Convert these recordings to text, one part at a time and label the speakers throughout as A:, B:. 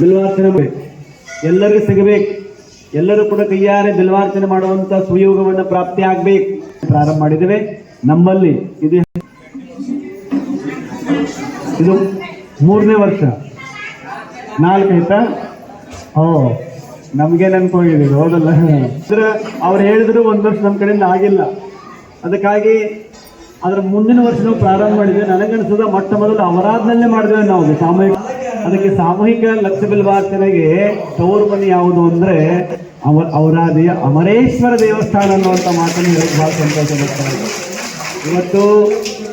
A: ಬಿಲ್ವಾರ್ಚನೆ ಎಲ್ಲರಿಗೂ ಸಿಗಬೇಕು. ಎಲ್ಲರೂ ಕೂಡ ಕೈಯಾರೆ ಬಿಲ್ವಾರ್ಚನೆ ಮಾಡುವಂತ ಸುಯೋಗವನ್ನು ಪ್ರಾಪ್ತಿ ಆಗ್ಬೇಕು. ಪ್ರಾರಂಭ ಮಾಡಿದ್ದೇವೆ. ನಮ್ಮಲ್ಲಿ ಇದು ಇದು ಮೂರನೇ ವರ್ಷ. ನಾಲ್ಕು ಆಯ್ತಾ? ಓ ನಮ್ಗೆ ನೆನ್ಕೊಂಡಿದ್ದೀವಿ ಹೌದಲ್ಲ? ಅಂದ್ರೆ ಅವ್ರು ಹೇಳಿದ್ರು ಒಂದು ವರ್ಷ ನಮ್ಮ ಕಡೆಯಿಂದ ಆಗಿಲ್ಲ. ಅದಕ್ಕಾಗಿ ಅದ್ರ ಮುಂದಿನ ವರ್ಷ ನಾವು ಪ್ರಾರಂಭ ಮಾಡಿದ್ವಿ ನನಗನ್ಸದ ಮೊಟ್ಟ ಮೊದಲು ಅವರಾದ್ನಲ್ಲೇ ಮಾಡಿದ್ವಿ ನಾವು ಸಾಮೂಹಿಕ ಅದಕ್ಕೆ ಸಾಮೂಹಿಕ ಲಕ್ಷ ಬಿಲ್ವಾರ್ಚನೆಗೆ ತವರು ಮನೆ ಯಾವುದು ಅಂದ್ರೆ ಅವ ಅವರಾದಿಯ ಅಮರೇಶ್ವರ ದೇವಸ್ಥಾನ ಅನ್ನುವಂಥ ಮಾತನ್ನು ಹೇಳಿ ಬಹಳ ಸಂತೋಷ ಬರ್ತಾ ಇದೆ. ಇವತ್ತು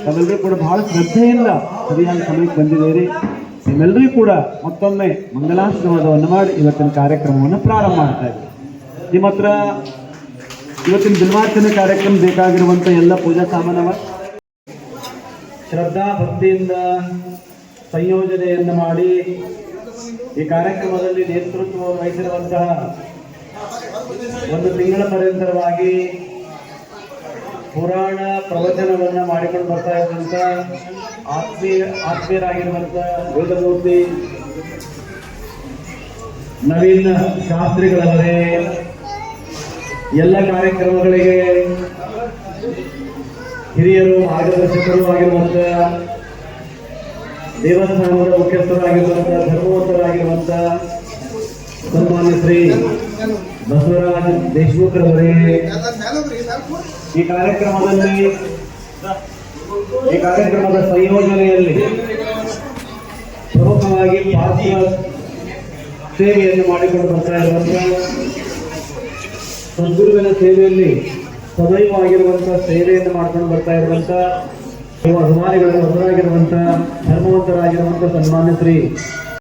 A: ನಾವೆಲ್ಲರೂ ಕೂಡ ಬಹಳ ಶ್ರದ್ಧೆಯಿಂದ ಸರಿಯಾದ ಸಮಯಕ್ಕೆ ಬಂದಿದ್ದೀರಿ. ನಿಮ್ಮೆಲ್ಲರಿಗೂ ಕೂಡ ಮತ್ತೊಮ್ಮೆ ಮಂಗಲಾಶೀರ್ವಾದವನ್ನು ಮಾಡಿ ಇವತ್ತಿನ ಕಾರ್ಯಕ್ರಮವನ್ನು ಪ್ರಾರಂಭ ಮಾಡ್ತಾ ಇದ್ದೀವಿ. ನಿಮ್ಮ ಹತ್ರ ಇವತ್ತಿನ ಬಿಲ್ವಾರ್ಚನೆ ಕಾರ್ಯಕ್ರಮ ಬೇಕಾಗಿರುವಂಥ ಎಲ್ಲ ಪೂಜಾ ಸಾಮಾನವ? ಶ್ರದ್ಧಾ ಭಕ್ತಿಯಿಂದ ಸಂಯೋಜನೆಯನ್ನು ಮಾಡಿ ಈ ಕಾರ್ಯಕ್ರಮದಲ್ಲಿ ನೇತೃತ್ವವನ್ನು ವಹಿಸಿರುವಂತಹ ಒಂದು ತಿಂಗಳ ಪರ್ಯಂತರವಾಗಿ ಪುರಾಣ ಪ್ರವಚನವನ್ನು ಮಾಡಿಕೊಂಡು ಬರ್ತಾ ಇರುವಂತಹ ಆತ್ಮೀಯ ಆತ್ಮೀಯರಾಗಿರುವಂತಹ ವೇದಮೂರ್ತಿ ನವೀನ್ ಶಾಸ್ತ್ರಿಗಳವರೇ ಎಲ್ಲ ಕಾರ್ಯಕ್ರಮಗಳಿಗೆ ಹಿರಿಯರು ಮಾರ್ಗದರ್ಶಕರು ಆಗಿರುವಂತ ದೇವಸ್ಥಾನದ ಮುಖ್ಯಸ್ಥರಾಗಿರುವಂತಹ ಧರ್ಮವಂತರಾಗಿರುವಂತಹ ಸನ್ಮಾನ್ಯ ಶ್ರೀ ಬಸವರಾಜ್ ದೇಶಮುಖ್ರವರೇ ಈ ಕಾರ್ಯಕ್ರಮದಲ್ಲಿ, ಈ ಕಾರ್ಯಕ್ರಮದ ಸಂಯೋಜನೆಯಲ್ಲಿ ಪ್ರಮುಖವಾಗಿ ಪಾರ್ಥಿವ ಸೇವೆಯನ್ನು ಮಾಡಿಕೊಂಡು ಬರ್ತಾ ಇರುವಂತಹ ಸದ್ಗುರುವಿನ ಸೇವೆಯಲ್ಲಿ ಸದೈವ ಆಗಿರುವಂತಹ ಸೇವೆಯನ್ನು ಮಾಡ್ಕೊಂಡು ಬರ್ತಾ ಇರುವಂತ ಅಭಿಮಾನಿಗಳ ಹೊಸರಾಗಿರುವಂತ ಧರ್ಮವಂತರಾಗಿರುವಂತಹ ಸನ್ಮಾನ್ಯ ಶ್ರೀ